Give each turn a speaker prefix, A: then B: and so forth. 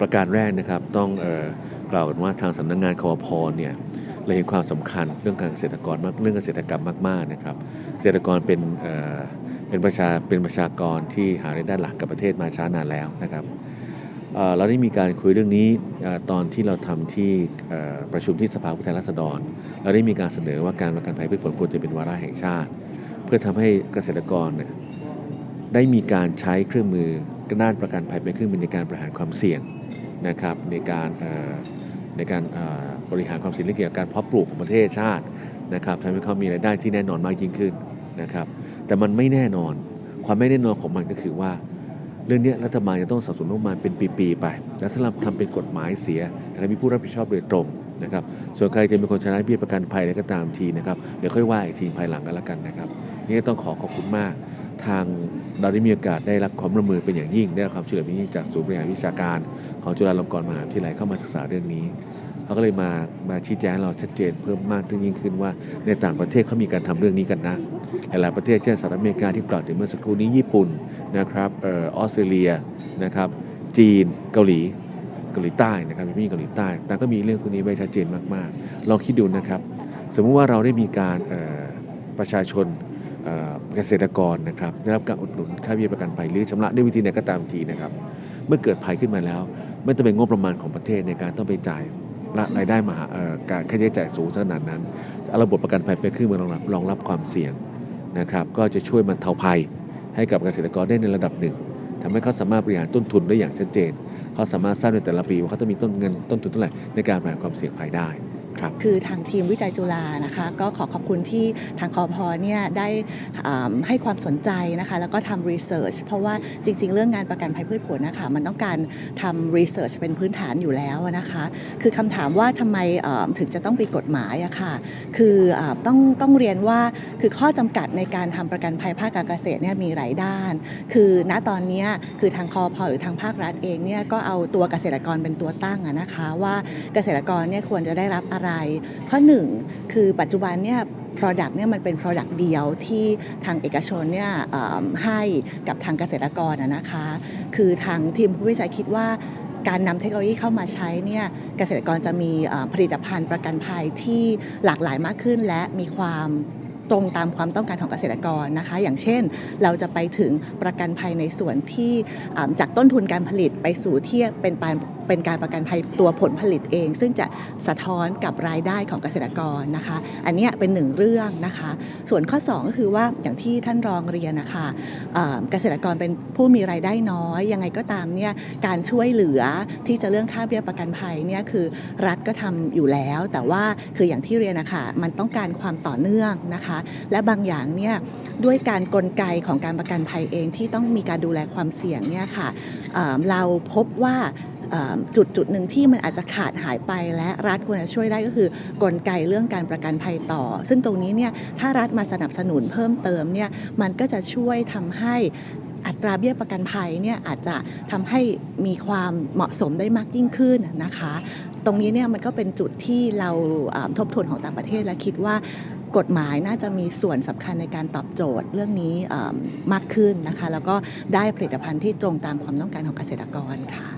A: ประการแรกนะครับต้องกล่าวกันว่าทางสำนักงานคอพเนี่ยเราเห็นความสำคัญเรื่องการเกษตรกรมากเรื่องเกษตรกรรมมากๆนะครับเกษตรกรเป็นเป็นประชาเป็นประชากรที่หารายได้หลักกับประเทศมาช้านานแล้วนะครับเเราได้มีการคุยเรื่องนี้อตอนที่เราทำที่ประชุมที่สภาผู้แทนราษฎร เราได้มีการเสนอว่าการประกันภัยพืชผลควรจะเป็นวาระแห่งชาติ เพื่อทำให้เกษตรกรเนี่ยได้มีการใช้เครื่องมือด้านประกันภัยเป็นเครื่องมือในการบริหารความเสี่ยง นะครับในการในการบริหารความเสี่ยงเรื่องเกี่ยวกับการเพาะปลูกของประเทศชาตินะครับทำให้เขามีรายได้ที่แน่นอนมากยิ่งขึ้นนะครับแต่มันไม่แน่นอนความไม่แน่นอนของมันก็คือว่า เรื่องนี้รัฐบาลจะต้องสับสนงบประมาณเป็นปีๆไป แล้วถ้าเราทำเป็นกฎหมายเสียนะครับมีผู้รับผิดชอบโดยตรงนะครับส่วนใครจะเป็นคนชนะเบี้ยประกันภัยอะไรก็ตามทีนะครับเดี๋ยวค่อยว่าอีกทีภายหลังกันแล้วกันนะครับนี่ต้องขอขอบคุณมาก ทางเราได้มีโอกาสได้รับความร่วมมือเป็นอย่างยิ่ง ได้รับความช่วยเหลือเป็นยิ่งจากศูนย์บริหารวิชาการของจุฬาลงกรณ์มหาวิทยาลัยเข้ามาศึกษาเรื่องนี้เขาก็เลยมามาชี้แจงเราชัดเจนเพิ่มมากยิ่งขึ้นว่าในต่างประเทศเขามีการทำเรื่องนี้กันนะหลายๆประเทศเช่นสหรัฐอเมริกาที่กล่าวถึงเมื่อสักครู่นี้ญี่ปุ่นนะครับออสเตรเลียนะครับจีนเกาหลีเกาหลีใต้นะครับมีเกาหลีใต้แต่ก็มีเรื่องพวกนี้ไว้ชัดเจนมากๆ ลองคิดดูนะครับ สมมุติว่าเราได้มีการประชาชน เกษตรกรนะครับได้รับการอุดหนุนค่าเบี้ยประกันภัยหรือชำระด้วยวิธีไหนก็ตามทีนะครับ เมื่อเกิดภัยขึ้นมาแล้ว ไม่ต้องเป็นงบประมาณของประเทศในการต้องไปจ่ายรายได้มหาการค่าใช้จ่ายสูงขนาดนั้น ระบบประกันภัยเป็นเครื่องมือรองรับรองรับความเสี่ยงนะครับ ก็จะช่วยบรรเทาภัยให้กับเกษตรกรได้ในระดับหนึ่งทำให้เขาสามารถบริหารต้นทุนได้อย่างชัดเจน เขาสามารถทราบในแต่ละปีว่าเขาต้องมีต้นเงินต้นทุนเท่าไหร่ในการบริหารความเสี่ยงภัยได้ ค,
B: คือทางทีมวิจัยจุฬานะคะ ก็ขอขอบคุณที่ทางคอพอเนี่ยได้ให้ความสนใจนะคะ แล้วก็ทำรีเสิร์ชเพราะว่าจริง ๆ เรื่องงานประกันภัยพืชผลนะคะ มันต้องการทำรีเสิร์ชเป็นพื้นฐานอยู่แล้วนะคะ คือคำถามว่าทำไมถึงจะต้องมีกฎหมายอะค่ะ คืออต้องต้องเรียนว่าคือข้อจำกัดในการทำประกันภัยภาคการเกษตรเนี่ยมีหลายด้าน คือณตอนนี้คือทางคอพอหรือทางภาครัฐเองเนี่ยก็เอาตัวเกษตรกรเป็นตัวตั้งอะนะคะ ว่าเกษตรกรเนี่ยควรจะได้รับอะไรข้อหนึ่งคือปัจจุบันเนี่ย Product เนี่ยมันเป็น Product เดียวที่ทางเอกชนเนี่ยให้กับทางเกษตรกรนะคะ คือทางทีมผู้วิจัยคิดว่าการนำเทคโนโลยีเข้ามาใช้เนี่ยเกษตรกรจะมีผลิตภัณฑ์ประกันภัยที่หลากหลายมากขึ้น และมีความ ตรงตามความต้องการของเกษตรกรนะคะ อย่างเช่น เราจะไปถึงประกันภัยในส่วนที่จากต้นทุนการผลิตไปสู่ที่เป็นปานเป็นการประกันภัยตัวผลผลิตเอง ซึ่งจะสะท้อนกับรายได้ของเกษตรกรนะคะ อันนี้เป็นหนึ่งเรื่องนะคะ ส่วนข้อ 2 ก็คือว่าอย่างที่ท่านรองเรียนนะคะเกษตรกรเป็นผู้มีรายได้น้อย ยังไงก็ตามเนี่ยการช่วยเหลือที่จะเรื่องค่าเบี้ยประกันภัยเนี่ยคือรัฐก็ทำอยู่แล้ว แต่ว่าคืออย่างที่เรียนนะคะมันต้องการความต่อเนื่องนะคะและบางอย่างเนี่ยด้วยการกลไกของการประกันภัยเองที่ต้องมีการดูแลความเสี่ยงเนี่ยค่ะเเราพบว่าจุดจุดหนึ่งที่มันอาจจะขาดหายไปและรัฐควรจะช่วยได้ก็คือ กลไกเรื่องการประกันภัยต่อ ซึ่งตรงนี้เนี่ยถ้ารัฐมาสนับสนุนเพิ่มเติมเนี่ยมันก็จะช่วยทำให้อัตราเบี้ยประกันภัยเนี่ยอาจจะทำให้มีความเหมาะสมได้มากยิ่งขึ้นนะคะ ตรงนี้เนี่ยมันก็เป็นจุดที่เราอ่าทบทวนของต่างประเทศและคิดว่า กฎหมายน่าจะมีส่วนสำคัญในการตอบโจทย์เรื่องนี้มากขึ้นนะคะ แล้วก็ได้ผลิตภัณฑ์ที่ตรงตามความต้องการของเกษตรกรค่ะ